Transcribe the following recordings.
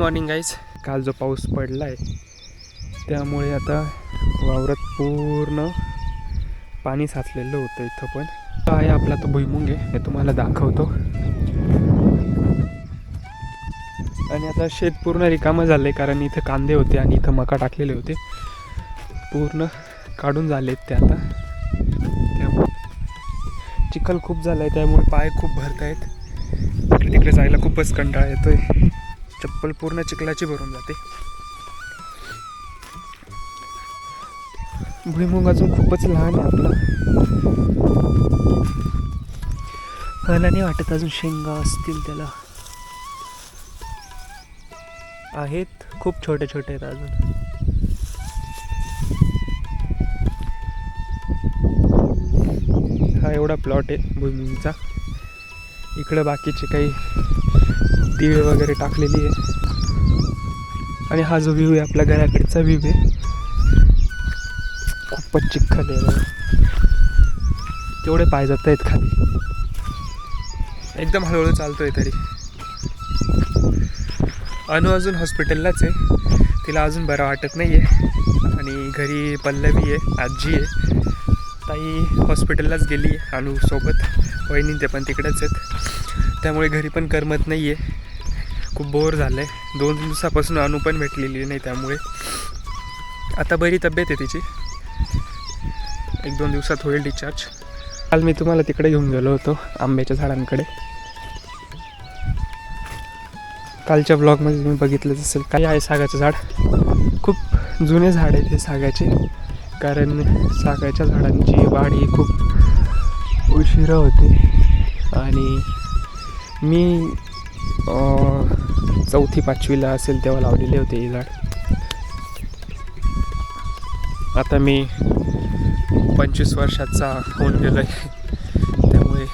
Morning guys काल जो पाऊस पडला आहे त्यामुळे आता वावरात पूर्ण पाणी साचलेलं होतं इथं पण. हा आहे आपला तो भुईमुंग आहे हे तुम्हाला दाखवतो. आणि आता शेत पूर्ण रिकामं झालं आहे कारण इथं कांदे होते आणि इथं मका टाकलेले होते. पूर्ण काढून झाले आहेत ते आता. त्यामुळे चिखल खूप झाला आहे त्यामुळे पाय खूप भरत आहेत इकडे तिकडे जायला खूपच कंटाळा येतोय. चप्पल पूर्ण चिखलाची भरून जाते. भुईमुग अजून खूपच लहान आहे आपला. मला नाही वाटत अजून शेंगा असतील त्याला. आहेत खूप छोटे छोटे आहेत अजून. हा एवढा प्लॉट आहे भुईमुगचा. इकडं बाकीचे काही तीळ वगैरे टाकलेली आहे. आणि हा जो व्ह्यू आहे आपल्या घराकडचा व्ह्यू आहे. खूपच चिखल आहे तेवढे पाय जात आहेत खाली. एकदम हळूहळू चालतोय तरी. अनु अजून हॉस्पिटललाच आहे. तिला अजून बरं वाटत नाही आहे आणि घरी पल्लवी आहे आजी आहे. ताई हॉस्पिटललाच गेली आहे अनु सोबत. वहिनी ते पण तिकडेच आहेत. त्यामुळे घरी पण करमत नाही आहे खूप बोर झालं आहे दोन दिवसापासून अनु पण भेटलेली नाही त्यामुळे. आता बरी तब्येत आहे तिची. एक दोन दिवसात होईल डिस्चार्ज काल मी तुम्हाला तिकडे घेऊन गेलो होतो आंब्याच्या झाडांकडे. कालच्या ब्लॉगमध्ये तुम्ही बघितलंच असेल काय आहे सागाचं झाड. खूप जुने झाड आहे ते सागाचे. कारण सागाच्या झाडांची वाढ ही खूप उशिरा होते. आणि मी चौथी पाचवीला असेल तेव्हा लावलेले होते हे झाड. आता मी पंचवीस वर्षाचा होऊन गेलो आहे त्यामुळे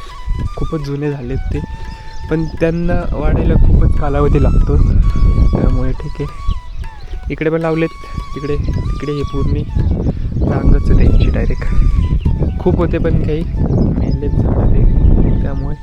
खूपच जुने झालेत ते. पण त्यांना वाढायला खूपच कालावधी लागतो. त्यामुळे ठीक आहे. इकडे पण लावलेत. तिकडे तिकडे हे पूर्ण. रांगच त्यांची डायरेक्ट खूप होते पण काही. मेलेत झाडं त्यामुळे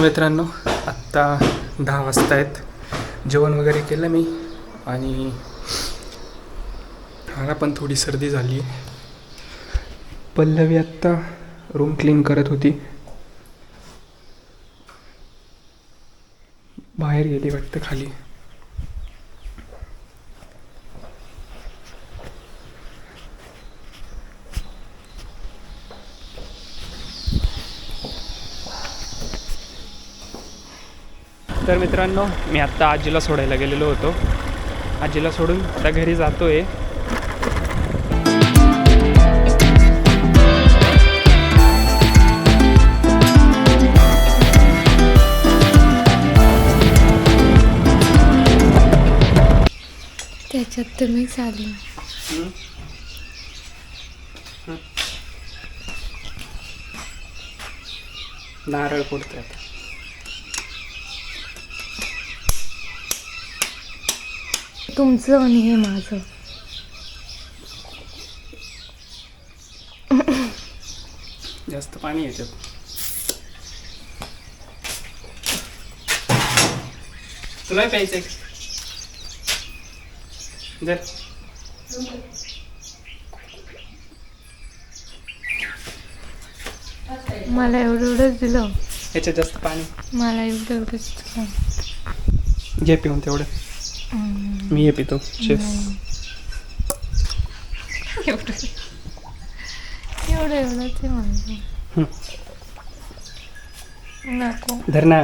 तर मित्रांनो आत्ता दहा वाजता आहेत. जेवण वगैरे केलं मी आणि मला पण थोडी सर्दी झाली. पल्लवी आत्ता रूम क्लीन करत होती. बाहेर गेली वाटतं खाली. तर मित्रांनो मी आत्ता आजीला सोडायला गेलेलो होतो. आजीला सोडून आता घरी जातोय. त्याच्यात तुम्ही चालू नारळ फोडतोय आता. तुमचं आणि हे माझं. जास्त पाणी याच्यात तुला प्यायचं आहे जर मला एवढं एवढंच दिलं. याच्यात जास्त पाणी. मला एवढं एवढंच दिलं. घे पिऊन तेवढं. मी हे पितो नाही. एवढं माझं. नको धर ना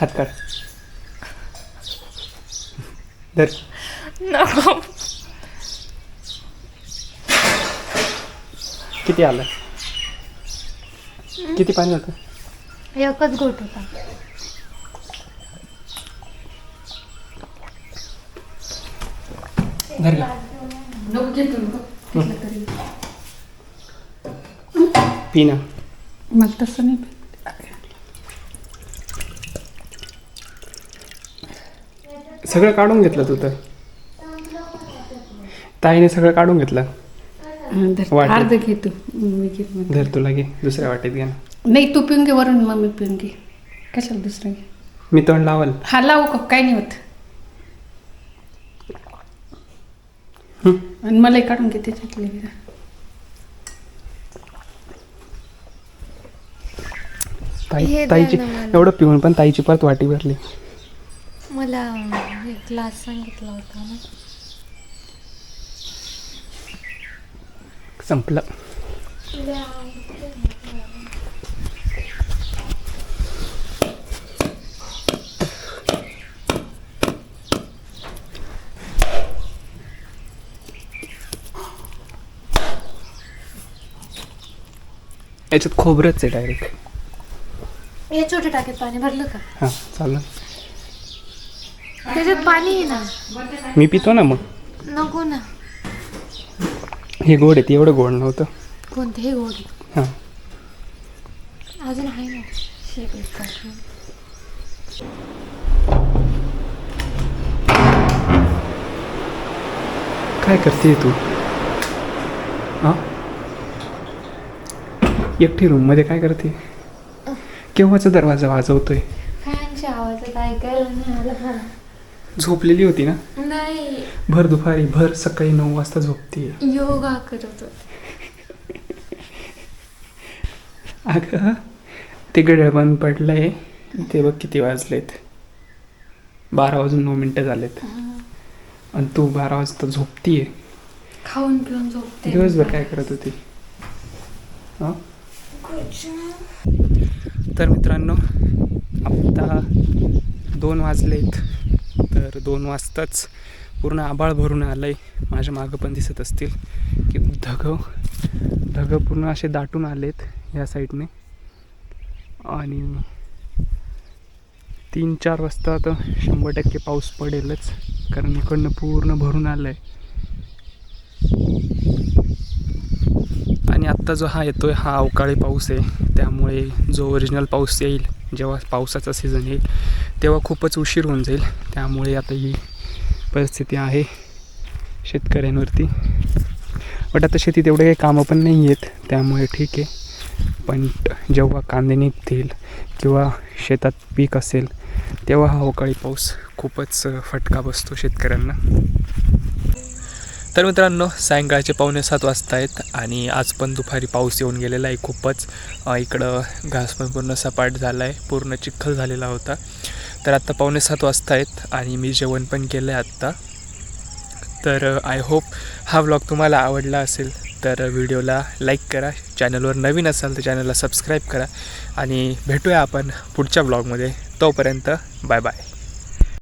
हात काढ धर नको किती आलं किती पाणी होतं एकच गोट होता धर का पी ना मग तसं नाही सगळं काढून घेतलं तू तर. ताईने सगळं काढून घेतलं. अर्ध घे तू. मी घेत. धर तुला घे. दुसऱ्या वाटेत घे ना. नाही तू पिऊन घे वरून मग मी पिऊन घे. कशाला दुसरं घे? मी तोंड लावल. हा लावू का? काही नाही होत. आणि मलाही काढून घे त्याच्यातले ताई हे द्या ताईची ना मला. एवढं पिऊन पण ताईची परत वाटी भरली. मला एक ग्लास सांगितला होता ना. संपलं. याच्यात खोबरंच आहे डायरेक्ट हे छोटे टाक्यात पाणी भरलं का? हां चालेल. त्याच्यात पाणी आहे ना. मी पितो ना मग. नको ना. हे गोड आहे ते एवढं गोड नव्हतं. कोणते? हे गोड हां. अजून आहे ना? शेक एक टाकून. काय करते तू? हां? एकटी रूममध्ये काय करते? केव्हाचा दरवाजा वाजवतोय? फॅनच्या आवाजात ऐकायला नाही आलं. मला झोपलेली होती ना? नाही. भर दुपारी भर सकाळी नऊ वाजता झोपते योगा करत होते. अगं ते गडळ बंद पडलंय. ते बघ किती वाजलेत. बारा वाजून नऊ मिनटं झालेत. आणि तू बारा वाजता झोपतीये. खाऊन पिऊन झोपते. दिवसभर काय करत होती? हां? तर मित्रांनो आत्ता दोन वाजलेत तर दोन वाजताच पूर्ण आबाळ भरून आलं आहे माझ्या मागं पण दिसत असतील की धगं धगं पूर्ण असे दाटून आलेत या साईडने. आणि तीन चार वाजता तर शंभर टक्के पाऊस पडेलच कारण इकडनं पूर्ण भरून आलं आहे आणि आत्ता जो हा येतो आहे हा अवकाळी पाऊस आहे. त्यामुळे जो ओरिजिनल पाऊस येईल जेव्हा पावसाचा सीझन येईल तेव्हा खूपच उशीर होऊन जाईल. त्यामुळे आता ही परिस्थिती आहे शेतकऱ्यांवरती. बट आता शेतीत एवढे काही कामं पण नाही आहेत. त्यामुळे ठीक आहे. पण जेव्हा कांदे निघतील किंवा शेतात पीक असेल तेव्हा हा अवकाळी पाऊस खूपच फटका बसतो शेतकऱ्यांना. तर मित्रांनो सायंकाळचे पावणे सात वाजता आहेत आणि आज पण दुपारी पाऊस येऊन गेलेला आहे खूपच. इकडं घास पण पूर्ण सपाट झाला आहे पूर्ण चिखल झालेला होता. तर आत्ता पावणे सात वाजता आहेत आणि मी जेवण पण केलं आहे आत्ता. तर आय होप हा व्लॉग तुम्हाला आवडला असेल तर व्हिडिओला लाईक करा. चॅनलवर नवीन असाल तर चॅनलला सबस्क्राईब करा. आणि भेटूया आपण पुढच्या व्लॉगमध्ये तोपर्यंत बाय बाय